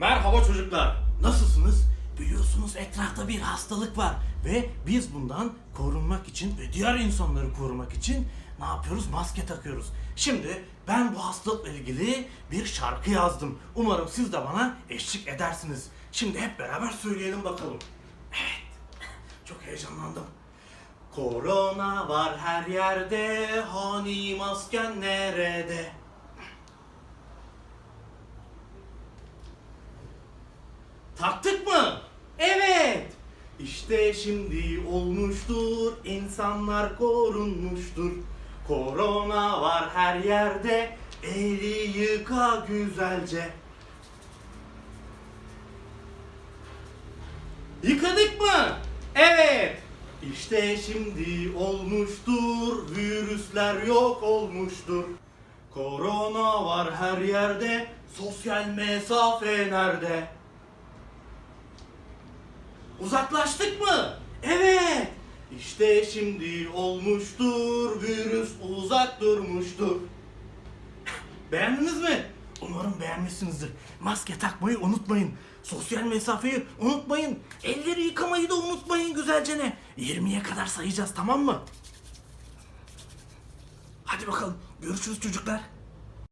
Merhaba çocuklar. Nasılsınız? Biliyorsunuz etrafta bir hastalık var ve biz bundan korunmak için ve diğer insanları korumak için ne yapıyoruz? Maske takıyoruz. Şimdi ben bu hastalıkla ilgili bir şarkı yazdım. Umarım siz de bana eşlik edersiniz. Şimdi hep beraber söyleyelim bakalım. Evet. Çok heyecanlandım. Korona var her yerde, hani masken nerede? Taktık mı? Evet. İşte şimdi olmuştur, insanlar korunmuştur. Korona var her yerde, eli yıka güzelce. Yıkadık mı? Evet. İşte şimdi olmuştur, virüsler yok olmuştur. Korona var her yerde, sosyal mesafe nerede? Uzaklaştık mı? Evet. İşte şimdi olmuştur, virüs uzak durmuştur. Beğendiniz mi? Umarım beğenmişsinizdir. Maske takmayı unutmayın. Sosyal mesafeyi unutmayın. Elleri yıkamayı da unutmayın güzelce ne. 20'ye kadar sayacağız tamam mı? Hadi bakalım. Görüşürüz çocuklar.